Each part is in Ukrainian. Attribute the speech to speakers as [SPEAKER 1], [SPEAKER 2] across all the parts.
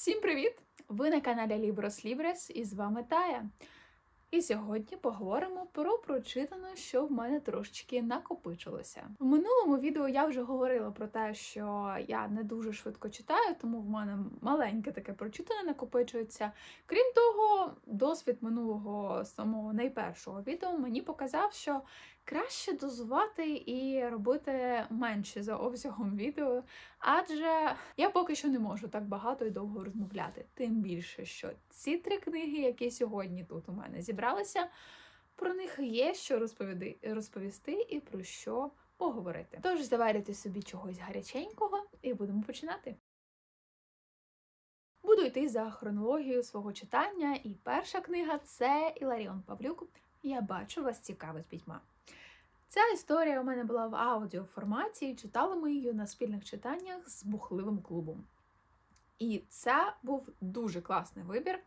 [SPEAKER 1] Всім привіт! Ви на каналі Libros Libres і з вами Тая. І сьогодні поговоримо про прочитане, що в мене трошечки накопичилося. В минулому відео я вже говорила про те, що я не дуже швидко читаю, тому в мене маленьке таке прочитане накопичується. Крім того, досвід минулого самого найпершого відео мені показав, що краще дозувати і робити менше за обсягом відео, адже я поки що не можу так багато і довго розмовляти. Тим більше, що ці три книги, які сьогодні тут у мене зібралися, про них є що розповіди, розповісти і про що поговорити. Тож заварюйте собі чогось гаряченького і будемо починати. Буду йти за хронологією свого читання, і перша книга це Іларіон Павлюк. Я бачу, вас цікавить пітьма. Ця історія у мене була в аудіоформаті, і читали ми її на спільних читаннях з бухливим клубом. І це був дуже класний вибір,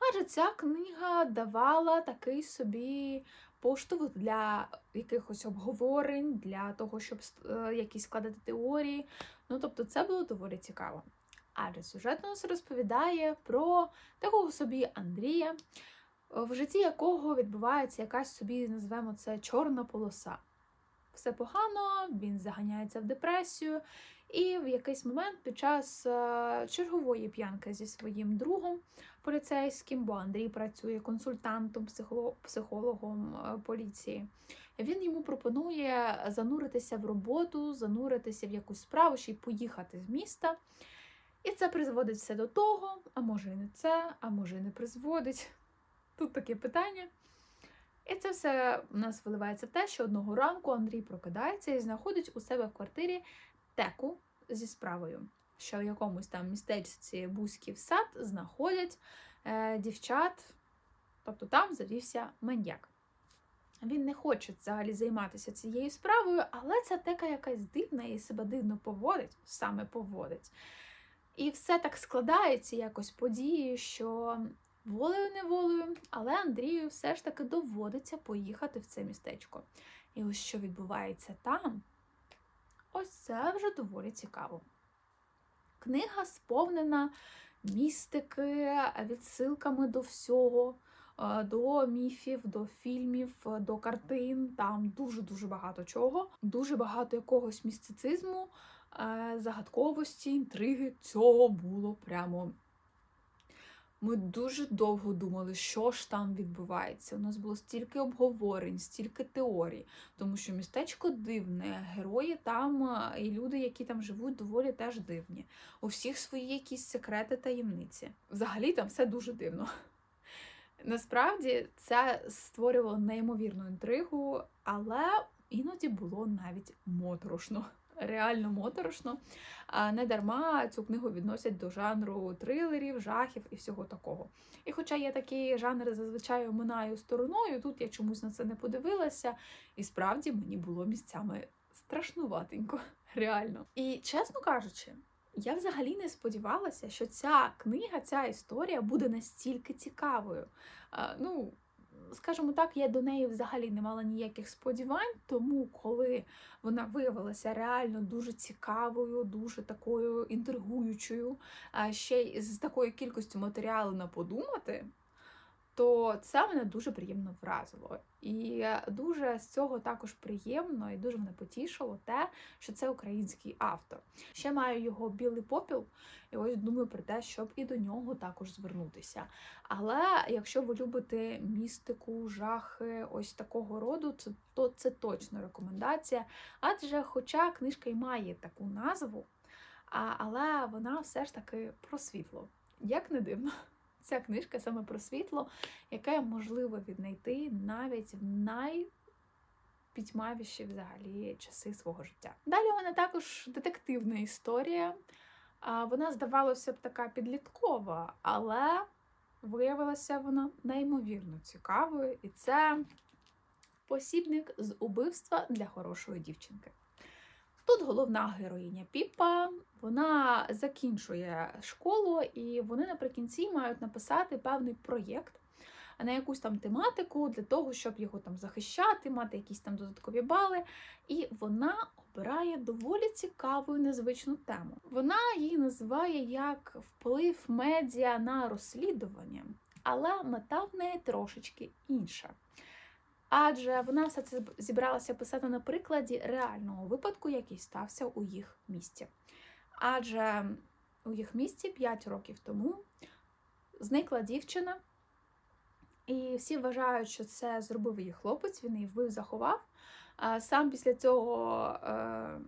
[SPEAKER 1] адже ця книга давала такий собі поштовх для якихось обговорень, для того, щоб е, якісь складати теорії. Ну, тобто, це було доволі цікаво. Адже сюжет нас розповідає про такого собі Андрія, в житті якого відбувається якась собі, назвемо це чорна полоса. Все погано, він заганяється в депресію, і в якийсь момент під час е, чергової п'янки зі своїм другом поліцейським, бо Андрій працює консультантом, психологом е, поліції. Він йому пропонує зануритися в роботу, зануритися в якусь справу, ще й поїхати з міста. І це призводить все до того, а може і не це, а може і не призводить. Тут таке питання. І це все у нас виливається в те, що одного ранку Андрій прокидається і знаходить у себе в квартирі теку зі справою, що в якомусь там містечці Бузьків сад знаходять е, дівчат, тобто там завівся маньяк. Він не хоче взагалі займатися цією справою, але ця тека якась дивна і себе дивно поводить, саме поводить. І все так складається якось події, що волею неволею, але Андрію все ж таки доводиться поїхати в це містечко. І ось що відбувається там, ось це вже доволі цікаво. Книга сповнена містики, відсилками до всього, е, до міфів, до фільмів, до картин. Там дуже-дуже багато чого, дуже багато якогось містицизму, е, загадковості, інтриги. Цього було прямо ми дуже довго думали, що ж там відбувається. У нас було стільки обговорень, стільки теорій, тому що містечко дивне, герої там і люди, які там живуть, доволі теж дивні. У всіх свої якісь секрети таємниці. Взагалі там все дуже дивно. Насправді це створювало неймовірну інтригу, але іноді було навіть моторошно реально моторошно. Не дарма цю книгу відносять до жанру трилерів, жахів і всього такого. І хоча я такі жанри зазвичай оминаю стороною, тут я чомусь на це не подивилася, і справді мені було місцями страшнуватенько, реально. І чесно кажучи, я взагалі не сподівалася, що ця книга, ця історія буде настільки цікавою. Ну, скажімо так, я до неї взагалі не мала ніяких сподівань, тому коли вона виявилася реально дуже цікавою, дуже такою інтригуючою, ще й з такою кількістю матеріалу на подумати то це мене дуже приємно вразило. І дуже з цього також приємно і дуже мене потішило те, що це український автор. Ще маю його білий попіл, і ось думаю про те, щоб і до нього також звернутися. Але якщо ви любите містику, жахи, ось такого роду, то, це точно рекомендація. Адже, хоча книжка й має таку назву, але вона все ж таки про світло. Як не дивно. Ця книжка саме про світло, яке можливо віднайти навіть в найпітьмавіші взагалі часи свого життя. Далі у мене також детективна історія. Вона, здавалося б, така підліткова, але виявилася вона неймовірно цікавою, і це посібник з убивства для хорошої дівчинки. Тут головна героїня Піпа, вона закінчує школу, і вони наприкінці мають написати певний проєкт, на якусь там тематику для того, щоб його там захищати, мати якісь там додаткові бали. І вона обирає доволі цікаву і незвичну тему. Вона її називає як вплив медіа на розслідування, але мета в неї трошечки інша. Адже вона все це зібралася писати на прикладі реального випадку, який стався у їх місті. Адже у їх місті 5 років тому зникла дівчина, і всі вважають, що це зробив її хлопець, він її вбив, заховав. Сам після цього е,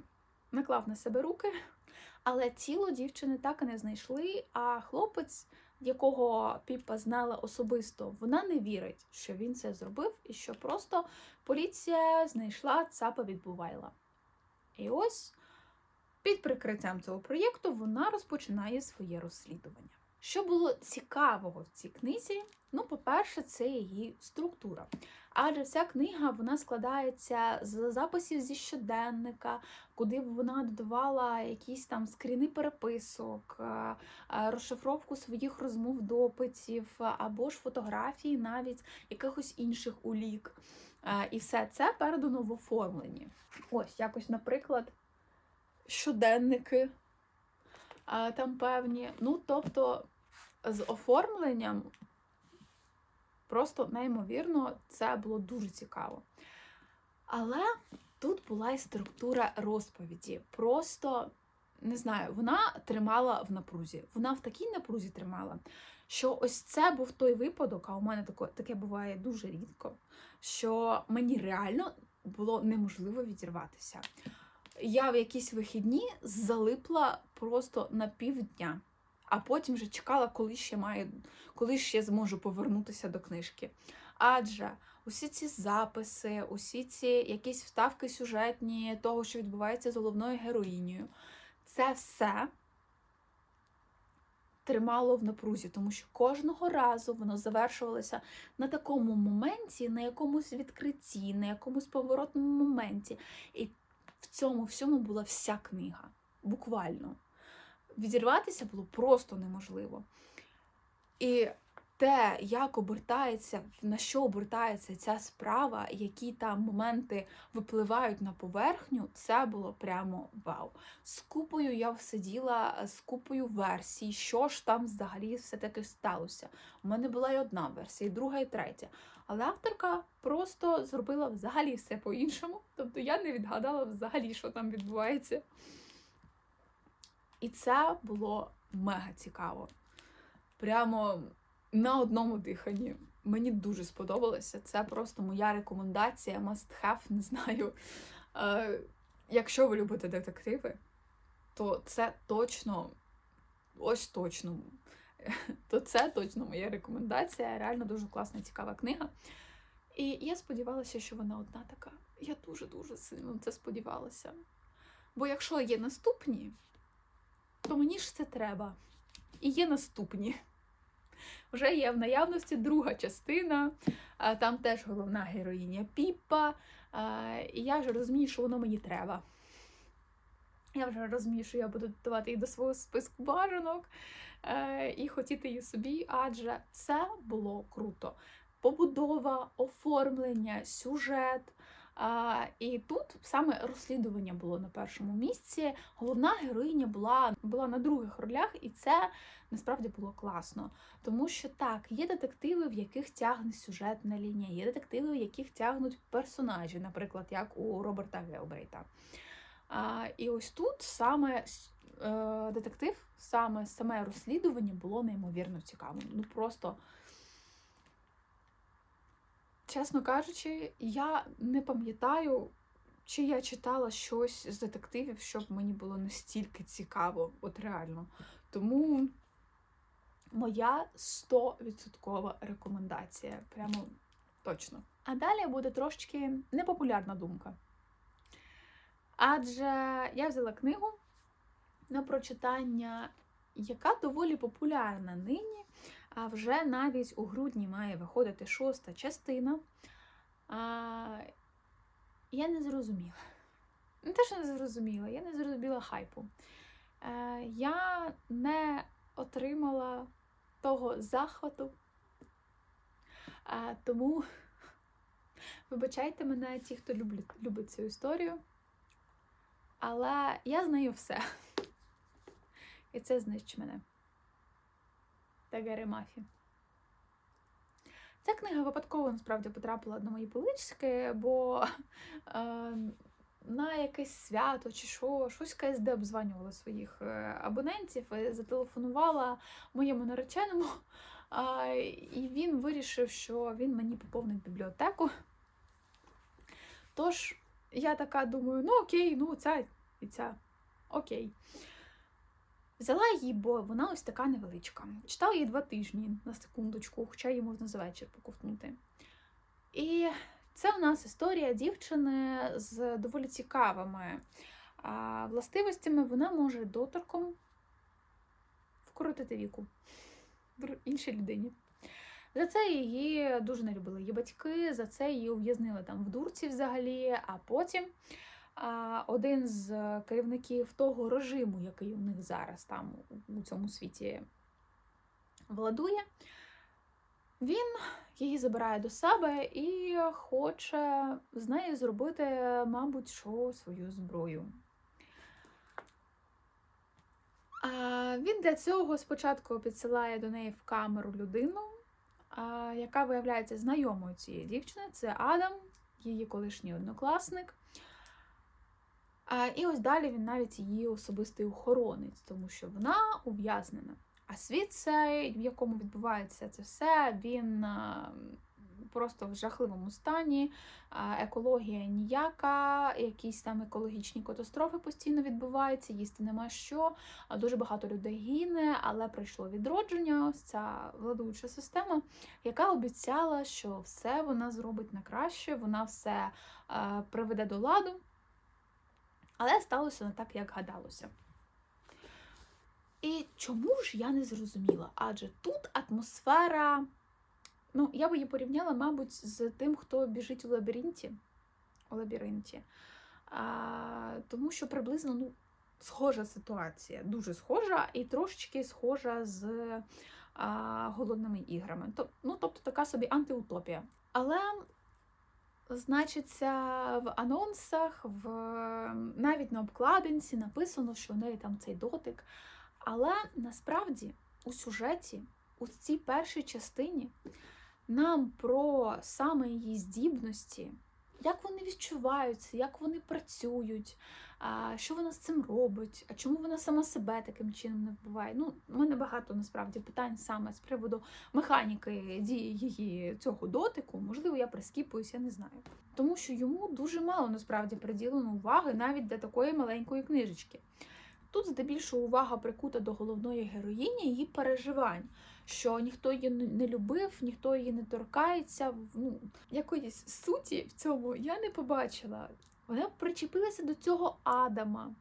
[SPEAKER 1] наклав на себе руки, але тіло дівчини так і не знайшли. А хлопець, якого Піпа знала особисто, вона не вірить, що він це зробив, і що просто поліція знайшла цапа від Бувайла. І ось під прикриттям цього проєкту вона розпочинає своє розслідування. Що було цікавого в цій книзі? Ну, по-перше, це її структура. Адже вся книга вона складається з записів зі щоденника, куди вона додавала якісь там скріни переписок, е, е, розшифровку своїх розмов, допитів або ж фотографії, навіть якихось інших улік. Е, І все це передано в оформленні. Ось якось, наприклад, щоденники там певні. Ну, тобто, з оформленням просто неймовірно, це було дуже цікаво. Але тут була і структура розповіді. Просто не знаю, вона тримала в напрузі. Вона в такій напрузі тримала, що ось це був той випадок, а у мене таке, таке буває дуже рідко, що мені реально було неможливо відірватися. Я в якісь вихідні залипла просто на півдня, а потім вже чекала, коли ще маю, коли ще зможу повернутися до книжки. Адже усі ці записи, усі ці якісь вставки сюжетні того, що відбувається з головною героїнею, це все тримало в напрузі, тому що кожного разу воно завершувалося на такому моменті, на якомусь відкритті, на якомусь поворотному моменті. І в цьому всьому була вся книга. Буквально. Відірватися було просто неможливо. І те, як обертається, на що обертається ця справа, які там моменти випливають на поверхню, це було прямо вау. З купою я сиділа з купою версій, що ж там взагалі все-таки сталося. У мене була і одна версія, і друга, і третя. Але авторка просто зробила взагалі все по-іншому. Тобто я не відгадала взагалі, що там відбувається. І це було мега цікаво. Прямо на одному диханні. Мені дуже сподобалося. Це просто моя рекомендація, must have, не знаю. Е, Якщо ви любите детективи, то це точно, ось точно, то це точно моя рекомендація. Реально дуже класна, цікава книга. І я сподівалася, що вона одна така. Я дуже-дуже сильно це сподівалася. Бо якщо є наступні, то мені ж це треба. І є наступні. Вже є в наявності друга частина, там теж головна героїня Піппа. І я вже розумію, що воно мені треба. Я вже розумію, що я буду додавати її до свого списку бажанок е, і хотіти її собі, адже це було круто. Побудова, оформлення, сюжет. І тут саме розслідування було на першому місці. Головна героїня була була на других ролях, і це насправді було класно. Тому що так, є детективи, в яких тягне сюжетна лінія, є детективи, в яких тягнуть персонажі, наприклад, як у Роберта Гелбрейта. А, І ось тут саме е, детектив, саме саме розслідування було неймовірно цікавим. Ну просто. Чесно кажучи, я не пам'ятаю, чи я читала щось з детективів, щоб мені було настільки цікаво, от реально. Тому моя 100% рекомендація. Прямо точно. А далі буде трошечки непопулярна думка. Адже я взяла книгу на прочитання, яка доволі популярна нині. А вже навіть у грудні має виходити шоста частина. А, Я не зрозуміла. Не те, що не зрозуміла, я не зрозуміла хайпу. Е, Я не отримала того захвату, А, тому вибачайте мене, ті, хто люблять, любить цю історію. Але я знаю все. І це знищить мене. Тагери Мафі. Ця книга випадково насправді потрапила на мої полички, бо е, на якесь свято чи що, щось КСД обзванювала своїх е, абонентів зателефонувала моєму нареченому. Е, і він вирішив, що він мені поповнить бібліотеку. Тож, я така думаю, ну окей, ну ця і ця. Окей. Взяла її, бо вона ось така невеличка. Читала її два тижні на секундочку, хоча її можна за вечір поковтнути. І це у нас історія дівчини з доволі цікавими властивостями. Вона може доторком вкоротити віку в іншій людині. За це її дуже не любили її батьки, за це її ув'язнили там в дурці взагалі, а потім один з керівників того режиму, який у них зараз там у цьому світі владує, він її забирає до себе і хоче з нею зробити, мабуть, що свою зброю. Він для цього спочатку підсилає до неї в камеру людину, яка виявляється знайомою цієї дівчини. Це Адам, її колишній однокласник. І ось далі він навіть її особистий охоронець, тому що вона ув'язнена. А світ цей, в якому відбувається це все, він просто в жахливому стані, екологія ніяка, якісь там екологічні катастрофи постійно відбуваються, їсти нема що. Дуже багато людей гине, але прийшло відродження, ось ця владуюча система, яка обіцяла, що все вона зробить на краще, вона все приведе до ладу. Але сталося не так, як гадалося. І чому ж я не зрозуміла? Адже тут атмосфера, ну, я би її порівняла, мабуть, з тим, хто біжить у лабіринті. У лабіринті. А, Тому що приблизно ну, схожа ситуація, дуже схожа, і трошечки схожа з а, голодними іграми. Ну, Тобто така собі антиутопія. Але Значиться, в анонсах, в навіть на обкладинці написано, що у неї там цей дотик. Але насправді у сюжеті, у цій першій частині, нам про саме її здібності, як вони відчуваються, як вони працюють, що вона з цим робить, а чому вона сама себе таким чином не вбиває. Ну, У мене багато насправді питань саме з приводу механіки дії її цього дотику. Можливо, я прискіпуюсь, я не знаю. Тому що йому дуже мало насправді приділено уваги навіть для такої маленької книжечки. Тут, здебільшого, увага прикута до головної героїні її переживань, що ніхто її не любив, ніхто її не торкається. Ну, Якоїсь суті в цьому я не побачила. Вона причепилася до цього Адама.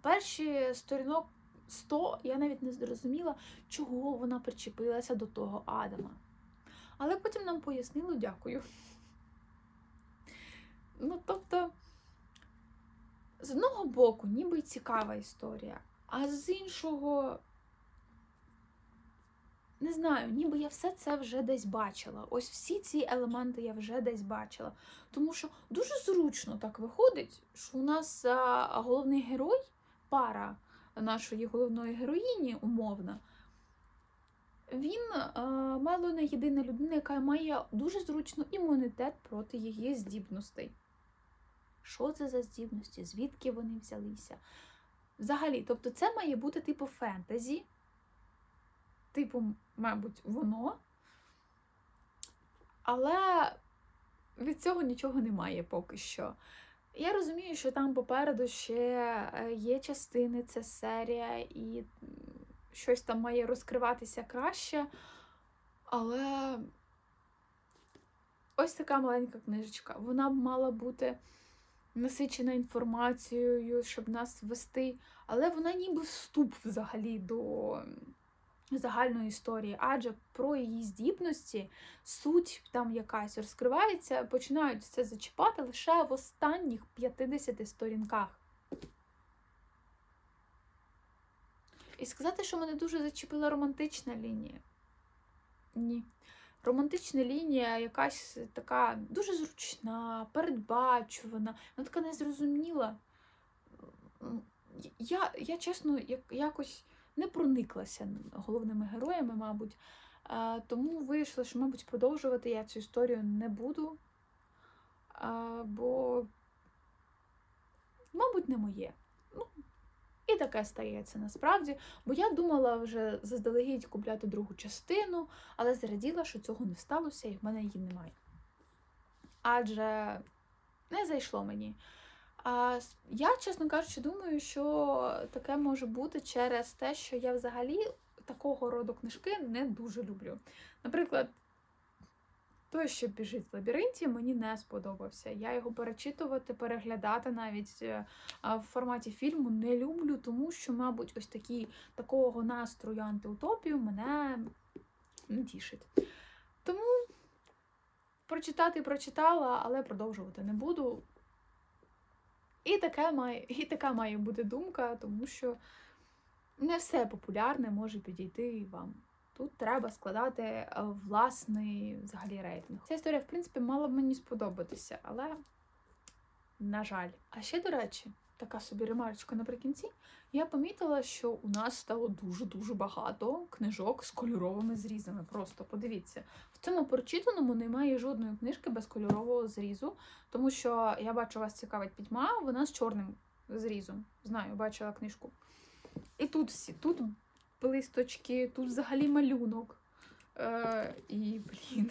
[SPEAKER 1] Перші сторінок 100 я навіть не зрозуміла, чого вона причепилася до того Адама. Але потім нам пояснили дякую. Ну, тобто, з одного боку, ніби цікава історія, а з іншого, не знаю, ніби я все це вже десь бачила. Ось всі ці елементи я вже десь бачила. Тому що дуже зручно так виходить, що у нас головний герой, пара нашої головної героїні, умовна, він мало не єдина людина, яка має дуже зручно імунітет проти її здібностей. Що це за здібності? Звідки вони взялися? Взагалі, тобто, це має бути типу фентезі, типу, мабуть, воно. Але від цього нічого немає поки що. Я розумію, що там попереду ще е, є частини, це серія, і щось там має розкриватися краще. Але ось така маленька книжечка. Вона б мала бути насичена інформацією, щоб нас вести, але вона ніби вступ взагалі до загальної історії, адже про її здібності суть там якась розкривається, починають це зачіпати лише в останніх 50 сторінках. І сказати, що мене дуже зачепила романтична лінія. Ні. романтична лінія, якась така дуже зручна, передбачувана, вона така незрозуміла. Я, я чесно, як, якось не прониклася головними героями, мабуть. Тому вирішила, що, мабуть, продовжувати я цю історію не буду. Бо, мабуть, не моє. Ну, і таке стається насправді. Бо я думала вже заздалегідь купляти другу частину, але зраділа, що цього не сталося, і в мене її немає. Адже не зайшло мені. А я, чесно кажучи, думаю, що таке може бути через те, що я взагалі такого роду книжки не дуже люблю. Наприклад, той, що біжить в лабіринті, мені не сподобався. Я його перечитувати, переглядати навіть е, в форматі фільму не люблю, тому що, мабуть, ось такі такого настрою антиутопію мене не тішить. Тому прочитати прочитала, але продовжувати не буду. І, така має, і така має бути думка, тому що не все популярне може підійти вам. Тут треба складати е, власний взагалі рейтинг. Ця історія, в принципі, мала б мені сподобатися, але, на жаль. А ще, до речі, така собі ремарочка наприкінці. Я помітила, що у нас стало дуже-дуже багато книжок з кольоровими зрізами. Просто подивіться. В цьому прочитаному немає жодної книжки без кольорового зрізу, тому що я бачу, вас цікавить пітьма, вона з чорним зрізом. Знаю, бачила книжку. І тут всі, тут листочки, тут взагалі малюнок. Е, і, блін.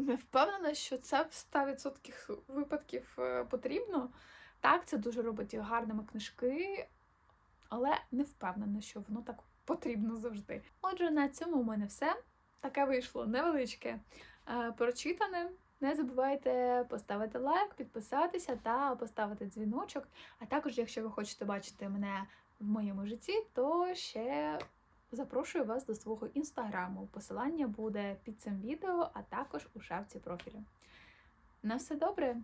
[SPEAKER 1] Не впевнена, що це в 100% випадків е, потрібно. Так, це дуже робить гарними книжки, але не впевнена, що воно так потрібно завжди. Отже, на цьому у мене все. Таке вийшло невеличке, е, прочитане. Не забувайте поставити лайк, підписатися та поставити дзвіночок. А також, якщо ви хочете бачити мене в моєму житті, то ще запрошую вас до свого інстаграму. Посилання буде під цим відео, а також у шапці профілю. На все добре!